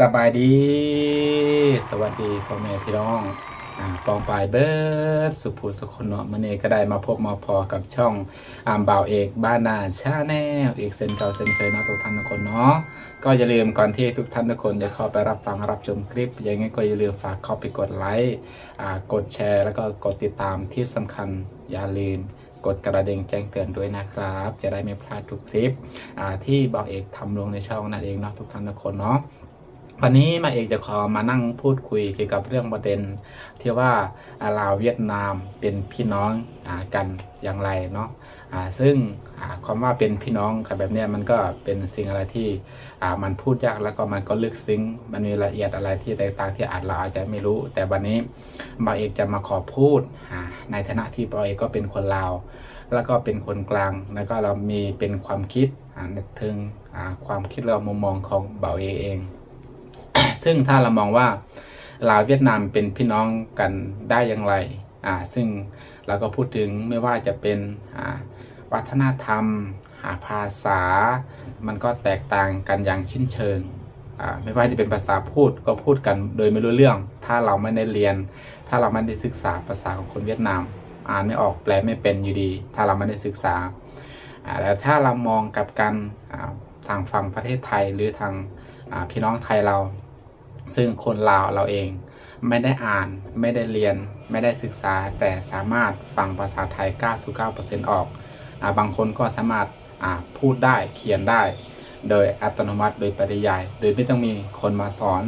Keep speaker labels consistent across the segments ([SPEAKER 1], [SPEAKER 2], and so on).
[SPEAKER 1] สบายดี สวัสดีพ่อแม่พี่น้องอ่าปองปลายเบิร์ดสุภูสุคนเนาะมันเองก็ได้มาพบมาพอกับช่องอามบ่าวเอกบ้านนาชาแนลเอกเซนเก่าเซนเคยเนาะทุกท่านทุกคนเนาะก็อย่าลืมก่อนที่ทุกท่านทุกคนจะเข้าไปรับฟังรับชมคลิป ยังไงก็อย่าลืมฝากเข้าไปกดไลค์อ่ากดแชร์ แล้วก็กดติดตามที่สำคัญอย่าลืมกดกระดิ่งแจ้งเตือนด้วยนะครับ จะได้ไม่พลาดทุกคลิปที่บ่าวเอกทำลงในช่องนั่นเองเนาะทุกท่านทุกคนเนาะ วันนี้มาเอกจะขอมานั่งพูดคุยเกี่ยวกับเรื่องประเด็น ที่ว่าลาวเวียดนามเป็นพี่น้องอกันอย่างไรเนาะซึ่งความว่าเป็นพี่น้องกันแบบนี้มันก็เป็นสิ่งอะไรที่มันพูดยากแล้วก็มันก็ลึกซึ้งมันมีรายละเอียดอะไรที่แตกต่างที่อาจเราอาจจะไม่รู้ แต่วันนี้บ่าวเอกจะมาขอพูดในฐานะที่บ่าวเอกก็เป็นคนลาว แล้วก็เป็นคนกลางแล้วก็เรามีเป็นความคิดในถึงความคิดเรามุมมองของบ่าวเอกเอง ซึ่งถ้าเรามองว่าลาวเวียดนามเป็นพี่น้องกันได้อย่างไรอ่าซึ่งเราก็พูดถึงไม่ว่าจะเป็นอ่าวัฒนธรรมอ่าภาษา มันก็แตกต่างกันอย่างชิ้นเชิงอ่าไม่ว่าจะเป็นภาษาพูดก็พูดกันโดยไม่รู้เรื่อง ถ้าเราไม่ได้เรียน ถ้าเราไม่ได้ศึกษาภาษาของคนเวียดนาม อ่านไม่ออกแปลไม่เป็นอยู่ดี ถ้าเราไม่ได้ศึกษาอ่าแล้วถ้าเรามองกับกันอ่าทางฝั่งประเทศไทยหรือทางอ่าพี่น้องไทยเรา ซึ่งคนลาวเราเองไม่ได้อ่านไม่ได้เรียน ไม่ได้ศึกษา แต่สามารถฟังภาษาไทย 99%ออกอบางคนก็สามารถพูดได้เขียนได้ โดยอัตโนมัติโดยปริยาย โดยไม่ต้องมีคนมาสอน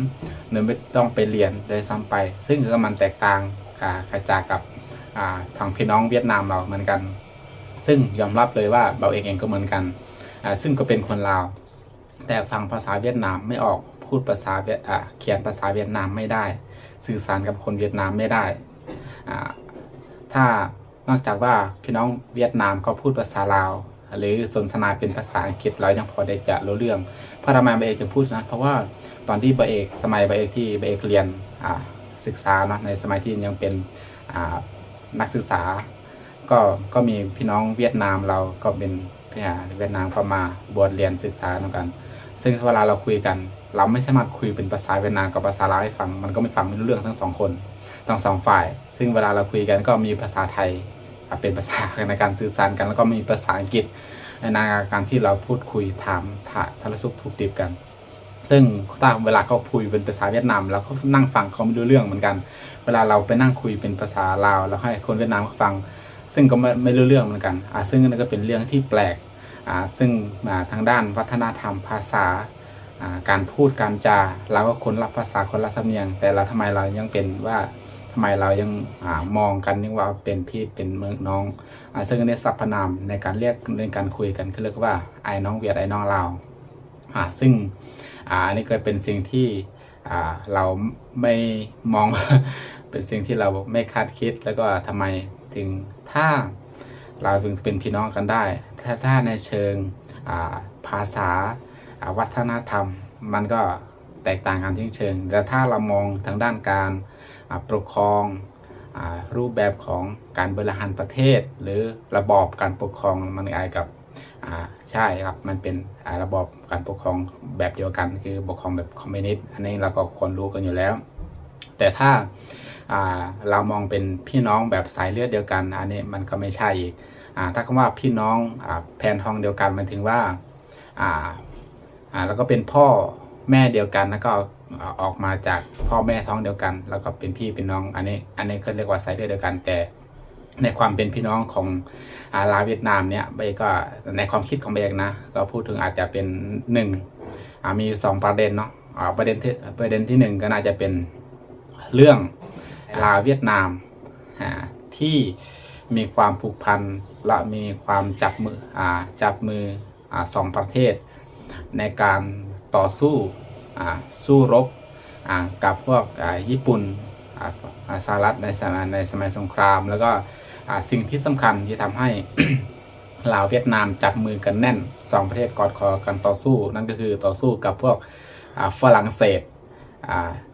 [SPEAKER 1] โดยไม่ต้องไปเรียนโดยซ้ำไป ซึ่งก็มันแตกต่างกับจากกับอ่าทางพี่น้องเวียดนามเราเหมือนกัน ซึ่งยอมรับเลยว่าเราเองเองก็เหมือนกัน ซึ่งก็เป็นคนลาว แต่ฟังภาษาเวียดนามไม่ออก พูดภาษาเวียดเขียนภาษาเวียดนามไม่ได้ สื่อสารกับคนเวียดนามไม่ได้ ถ้านอกจากว่าพี่น้องเวียดนามก็พูดภาษาลาว หรือสนทนาเป็นภาษาอังกฤษเรายังพอได้จะรู้เรื่องเพราะทำไมเบเอกจึงพูดนะเพราะว่าตอนที่เบเอกสมัยเบเอกที่เบเอกเรียนศึกษาเนาะในสมัยที่ยังเป็นนักศึกษา ก็ก็มีพี่น้องเวียดนามเราก็เป็นพี่หาเวียดนามก็มาบวชเรียนศึกษาเหมือนกัน ซึ่งเวลาเราคุยกันเราไม่สามารถคุยเป็นภาษาเวียดนามกับภาษาลาวให้ฟัง มันก็ไม่ฟังไม่รู้เรื่องทั้งสองคนทั้งสองฝ่าย ซึ่งเวลาเราคุยกันก็มีภาษาไทยเป็นภาษาในการสื่อสารกัน แล้วก็มีภาษาอังกฤษในการที่เราพูดคุยถามถายทารสุขถูกดิบกัน ซึ่งถ้าเวลาเขาคุยเป็นภาษาเวียดนามเราก็นั่งฟังเขาไม่รู้เรื่องเหมือนกัน เวลาเราไปนั่งคุยเป็นภาษาลาวแล้วให้คนเวียดนามเขาฟัง ซึ่งก็ไม่ไม่รู้เรื่องเหมือนกันอ่าซึ่งนั่นก็เป็นเรื่องที่แปลกอ่าซึ่งอ่าทางด้านวัฒนธรรมภาษา การพูดการจาเราก็คนละภาษาคนละสำเนียง แต่เราทำไมเรายังเป็นว่าทำไมเรายังอมองกันนึกว่าเป็นพี่เป็นเมืองน้องอซึ่งในสรรพนามในการเรียกในการคุยกันคือเรียกว่าไอ้น้องเวียดไอ้น้องลาวอ่าซึ่งอันนี้ก็เป็นสิ่งที่เราไม่มองเป็นสิ่งที่เราไม่คาดคิดแล้วก็ทำไมถึงถ้าเราถึงเป็นพี่น้องกันได้ ถ้าถ้าในเชิงภาษา วัฒนธรรม มันก็แตกต่างกันที่เชิง แต่ถ้าเรามองทางด้านการปกครองรูปแบบของการบริหารประเทศ หรือระบอบการปกครองมันคล้ายกับใช่ครับมันเป็นระบอบการปกครองแบบเดียวกัน คือปกครองแบบคอมมิวนิสต์อันนี้เราก็ควรรู้กันอยู่แล้ว แต่ถ้าเรามองเป็นพี่น้องแบบสายเลือดเดียวกัน อันนี้มันก็ไม่ใช่อีกอ่าถ้าคำว่าพี่น้องอแผนทองเดียวกันมันถึงว่า อ่าแล้วก็เป็นพ่อแม่เดียวกันแล้วก็ออกมาจากพ่อแม่ท้องเดียวกัน แล้วก็เป็นพี่เป็นน้องอันนี้อันนี้เขาเรียกว่าสายเลือดเดียวกันแต่ในความเป็นพี่น้องของอาลาวเวียดนามเนี่ยเบย์ก็ในความคิดของเบย์นะ ก็พูดถึงอาจจะเป็นหนึ่งมีสองประเด็นเนาะประเด็นที่ประเด็นที่หนึ่งก็น่าจะเป็นเรื่องลาวเวียดนามที่มีความผูกพันและมีความจับมืออจับมืออสองประเทศ ในการต่อสู้สู้รบกับพวกญี่ปุ่นสหรัฐในสมัยในสมัยสงคราม แล้วก็สิ่งที่สำคัญที่ทำให้ลาวเวียดนามจับมือกันแน่นสองประเทศกอดคอกันต่อสู้ นั่นก็คือต่อสู้กับพวกฝรั่งเศส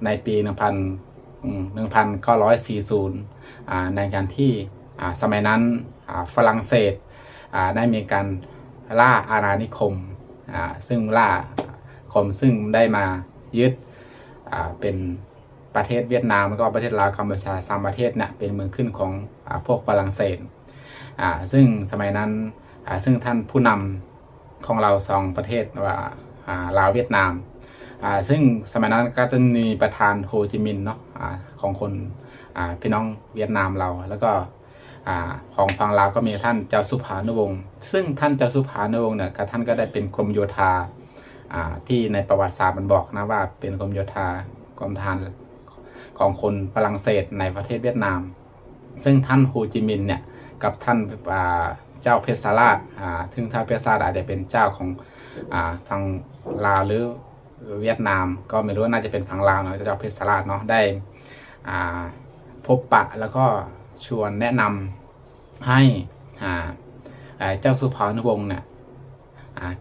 [SPEAKER 1] ในปี 1940 ในการที่สมัยนั้นฝรั่งเศสได้มีการล่าอาณานิคม ซึ่งล่าคมซึ่งได้มายึดเป็นประเทศเวียดนามแล้วก็ประเทศลาวกัมพูชาสามประเทศเนี่ยเป็นเมืองขึ้นของอพวกฝรั่งเศสซึ่งสมัยนั้นซึ่งท่านผู้นำของเราสองประเทศว่าลาวเวียดนามซึ่งสมัยนั้นก็จะมีประธานโฮจิมินห์เนาะอ่าของคนพี่น้องเวียดนามเราแล้วก็ อของฝั่งลาวก็มีท่านเจ้าสุภานุวงศ์ซึ่งท่านเจ้าสุภานุวงศ์เนี่ยก็ท่านก็ได้เป็นกรมโยธาอ่าที่ในประวัติศาสตร์มันบอกนะว่าเป็นกรมโยธากรมทารของคนฝรั่งเศสในประเทศเวียดนาม ซึ่งท่านโฮจิมินเนี่ยกับท่านเจ้าเพชรสาราชอ่าซึ่งท่านเพชรสาราชอาจจะเป็นเจ้าของอ่าทางลาวหรือเวียดนาม ก็ไม่รู้น่าจะเป็นฝั่งลาวเนาะเจ้าเพชรสาราชเนาะได้อ่าพบปะแล้วก็ ชวนแนะนำให้เจ้าสุภานุวงศ์เนี่ย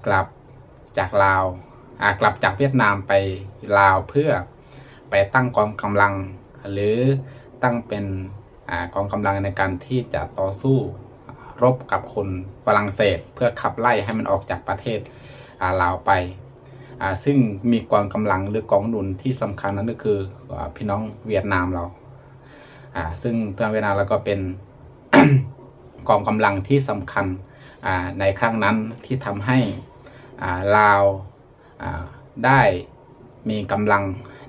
[SPEAKER 1] กลับจากลาวกลับจากเวียดนามไปลาวเพื่อไปตั้งกองกำลัง หรือตั้งเป็นอกองกำลังในการที่จะต่อสู้รบกับคนฝรั่งเศส เพื่อขับไล่ให้มันออกจากประเทศลาวไปซึ่งมีกองกำลังหรือกองหนุนที่สำคัญนั่นก็คือพี่น้องเวียดนามเรา อ่าซึ่งเพื่อนเวียดนามเราก็เป็นกองกำลังที่สำคัญอ่าในครั้งนั้นที่ทำให้อ่าลาวอ่าได้มีกำลัง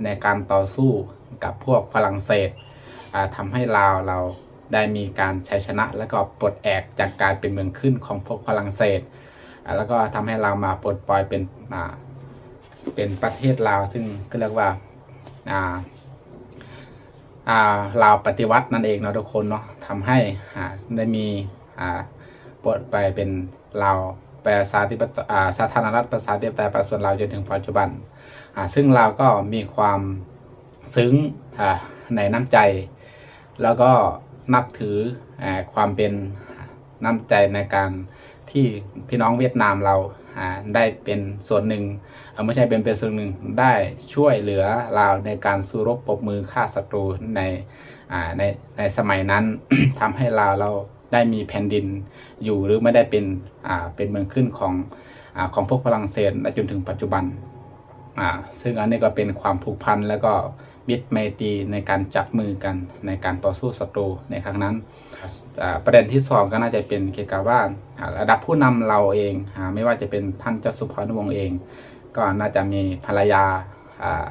[SPEAKER 1] ในการต่อสู้กับพวกฝรั่งเศสอ่าทำให้ลาวเราได้มีการชัยชนะและก็ปลดแอกจากการเป็นเมืองขึ้นของพวกฝรั่งเศส แล้วก็ทำให้ลาวมาปลดปล่อยเป็นเป็นประเทศลาวซึ่งก็เรียกว่า ลาวปฏิวัตินั่นเองเนาะทุกคนเนาะทำให้ได้มีปลดไปเป็นลาวประชาธิปไตยอ่าสาธารณรัฐประชาธิปไตยประชาชนลาวจนถึงปัจจุบัน ซึ่งลาวก็มีความซึ้งในน้ำใจ แล้วก็นับถืออความเป็นน้ำใจในการที่พี่น้องเวียดนามเรา ได้เป็นส่วนหนึ่งไม่ใช่เป็นเป็นส่วนหนึ่งได้ช่วยเหลือเราในการสู้รบปรบมือฆ่าศัตรูในในในสมัยนั้นทำให้เราเราได้มีแผ่นดินอยู่หรือไม่ได้เป็นเป็นเมืองขึ้นของอของพวกฝรั่งเศสจนถึงปัจจุบันซึ่งอันนี้ก็เป็นความผูกพันแล้วก็ มิตรไมตรีในการจับมือกันในการต่อสู้ศัตรูในครั้งนั้น ประเด็นที่สองก็น่าจะเป็นเกี่ยวกับว่าระดับผู้นำเราเองไม่ว่าจะเป็นท่านเจ้าสุภานุวงศ์เอง ก็น่าจะมีภรรยา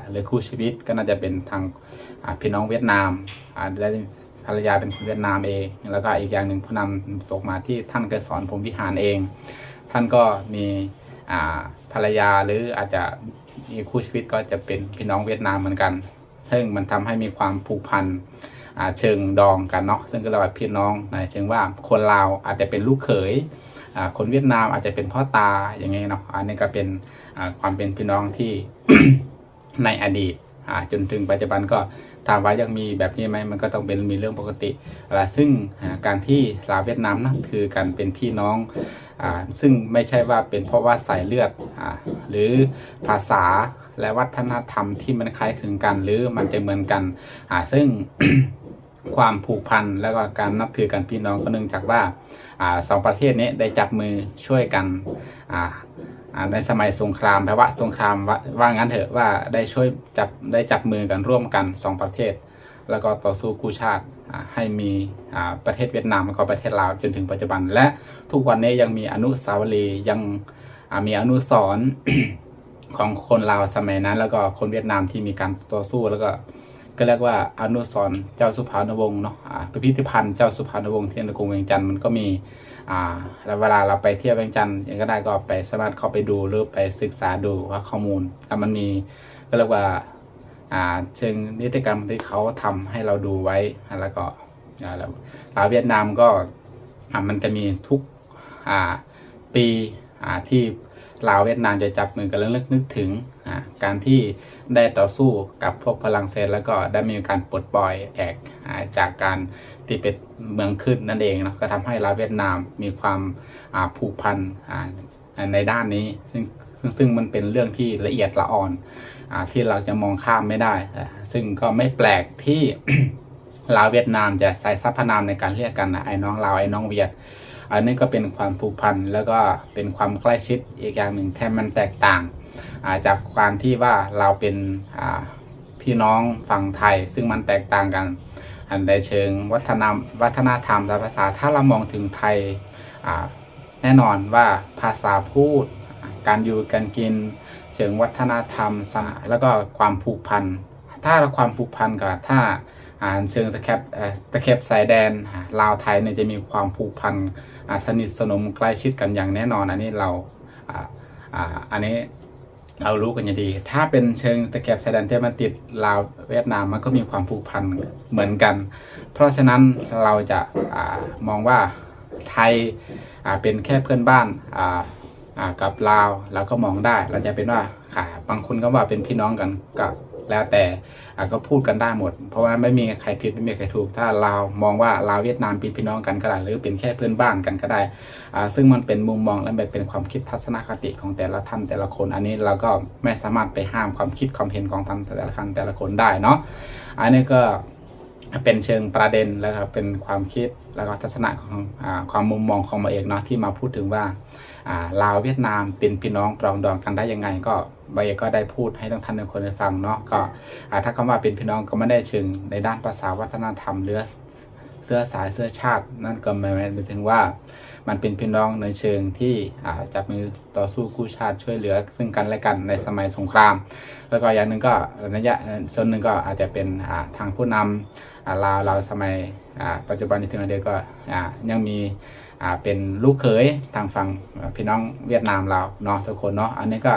[SPEAKER 1] หรือคู่ชีวิตก็น่าจะเป็นทางพี่น้องเวียดนามได้ภรรยาเป็นคนเวียดนามเอง แล้วก็อีกอย่างหนึ่งผู้นำตกมาที่ท่านเคยสอนผมวิหารเอง ท่านก็มีภรรยาหรืออาจจะมีคู่ชีวิตก็จะเป็นพี่น้องเวียดนามเหมือนกัน ซึ่งมันทำให้มีความผูกพันเชิงดองกันเนาะซึ่งก็เรียกว่าพี่น้องในเชิงว่าคนลาวอาจจะเป็นลูกเขยคนเวียดนามอาจจะเป็นพ่อตาอย่างเงี้ยเนาะอันนี้ก็เป็นความเป็นพี่น้องที่ในอดีตจนถึงปัจจุบันก็ถามว่ายังมีแบบนี้ไหมมันก็ต้องเป็นมีเรื่องปกติอ่าซึ่งการที่ลาวเวียดนามนะคือการเป็นพี่น้องอซึ่งไม่ใช่ว่าเป็นเพราะว่าสายเลือดอหรือภาษา และวัฒนธรรมที่มันคล้ายคลึงกัน หรือมันจะเหมือนกันอ่าซึ่งความผูกพันแล้วก็การนับถือกันพี่น้องก็เนื่องจากว่าอ่าสองประเทศนี้ได้จับมือช่วยกันอ่าในสมัยสงครามภาวะสงครามว่างั้นเถอะว่าได้ช่วยจับได้จับมือกันร่วมกันสองประเทศ แล้วก็ต่อสู้กู้ชาติให้มีประเทศเวียดนามแล้วก็ประเทศลาวจนถึงปัจจุบัน และทุกวันนี้ยังมีอนุสาวรีย์ยังมีอนุสรณ์ ของคนลาวสมัยนั้น แล้วก็คนเวียดนามที่มีการต่อสู้แล้วก็ก็เรียกว่าอนุสรเจ้าสุภาณวงศ์เนาะอ่าพิพิธภัณฑ์เจ้าสุภาณวงศ์ที่ในกรุงเวียงจันทร์มันก็มีอ่าแล้วเวลาเราไปเที่ยวเวียงจันทร์ยังก็ได้ก็ไปสามารถเข้าไปดูหรือไปศึกษาดูว่าข้อมูลอะมันมีก็เรียกว่าอ่าเชิงนิติกรรมที่เขาทำให้เราดูไว้แล้วก็อ่าแล้วลาวเวียดนามก็อ่ามันจะมีทุกอ่าปีอ่าที่ ลาวเวียดนามจะจับมือกันแล้วนึกนึกถึงการที่ได้ต่อสู้กับพวกฝรั่งเศสแล้วก็ได้มีการปลดปล่อยแอกจากการที่เป็นเมืองขึ้นนั่นเองนะก็ทำให้ลาวเวียดนามมีความผูกพันในด้านนี้ซึ่งซึ่งซึ่งมันเป็นเรื่องที่ละเอียดละอ่อนอที่เราจะมองข้ามไม่ได้ ซึ่งก็ไม่แปลกที่ลาวเวียดนามจะใส่สรรพนามในการเรียกกันนะไอ้น้องลาวไอ้น้องเวียด อันนี้ก็เป็นความผูกพันแล้วก็เป็นความใกล้ชิดอีกอย่างหนึ่งแทนมันแตกต่างาจากการที่ว่าเราเป็นพี่น้องฝั่งไทย ซึ่งมันแตกต่างกัน อันในเชิงวัฒนธรรมวัฒนธรรมและภาษาถ้าเรามองถึงไทยแน่นอนว่าภาษาพูด การอยู่การกิน เชิงวัฒนธรรมสนาแล้วก็ความผูกพันถ้าเราความผูกพันกับถ้า เชิงสแคปเอ่อตะเข็บสายแดนลาวไทยเนี่ยจะมีความผูกพันสนิทสนมใกล้ชิดกันอย่างแน่นอนอันนี้เราอันนี้เรารู้กันอย่างดี ถ้าเป็นเชิงตะเข็บสายแดนที่มันติดลาวเวียดนามมันก็มีความผูกพันเหมือนกัน เพราะฉะนั้นเราจะอมองว่าไทยเป็นแค่เพื่อนบ้านกับลาวเราก็มองได้ เราจะเป็นว่าบางคนก็ว่าเป็นพี่น้องกันก็ แล้วแต่ก็พูดกันได้หมด เพราะว่าไม่มีใครผิดไม่มีใครถูก ถ้าเรามองว่าลาวเวียดนามเป็นพี่น้องกันก็ได้หรือเป็นแค่เพื่อนบ้านกันก็ได้ ซึ่งมันเป็นมุมมองและเป็นความคิดทัศนคติของแต่ละท่านแต่ละคน อันนี้เราก็ไม่สามารถไปห้ามความคิดความเห็นของท่านแต่ละท่านแต่ละคนได้เนาะอันนี้ก็เป็นเชิงประเด็นแล้วก็เป็นความคิด แล้วก็ทัศนะของอความมุมมองของมาเอกเนาะที่มาพูดถึงว่าลาวเวียดนามเป็นพี่น้องปรองดองกันได้ยังไง ก็ใบเอกก็ได้พูดให้ทั้งท่านทุกคนได้ฟังเนาะก็ถ้าคำว่าเป็นพี่น้องก็ไม่ได้เชิงในด้านภาษาวัฒนธรรมหรือเสื้อสายเสื้อชาติ นั่นก็หมายถึงว่ามันเป็นพี่น้องในเชิงที่จับมือต่อสู้คู่ชาติช่วยเหลือ ซึ่งกันและกันในสมัยสงคราม แล้วก็อย่างหนึ่งก็ระยะส่วนหนึ่งก็อาจจะเป็นทางผู้นำอ่าลาวเราสมัย ปัจจุบันในี้ถึงเดียวก็ยังมีเป็นลูกเขยทางฝั่งพี่น้องเวียดนามเราเนาะทุกคนเนาะอันนี้ก็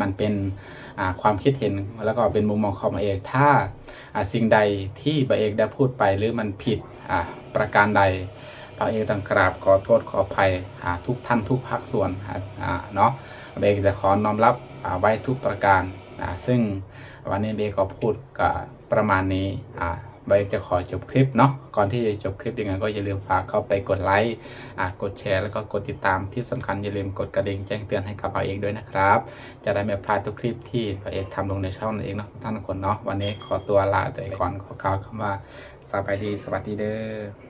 [SPEAKER 1] มันเป็นความคิดเห็นแล้วก็เป็นมุมมองของเอก ถ้าสิ่งใดที่บเอกได้พูดไปหรือมันผิดประการใดพระเอกต้องกราบขอโทษขออภัยทุกท่านทุกภาคส่วนเนาะเบกจะขอน้อมรับไว้ทุกประการ ซึ่งวันนี้เบกก็พูดกับประมาณนี้ อ่าเบจะขอจบคลิปเนาะก่อนที่จะจบคลิปยังไงก็อย่าลืมฝากเข้าไปกดไลค์อ่ากดแชร์แล้วก็กดติดตามที่สำคัญอย่าลืมกดกระดิ่งแจ้งเตือนให้กับเราเองด้วยนะครับ จะได้ไม่พลาดทุกคลิปที่เราเองทำลงในช่องนั่นเองเนาะท่านทุกคนเนาะวันนี้ขอตัวลาไปก่อนขอกล่าวคำว่าสบายดีสวัสดีเด้อ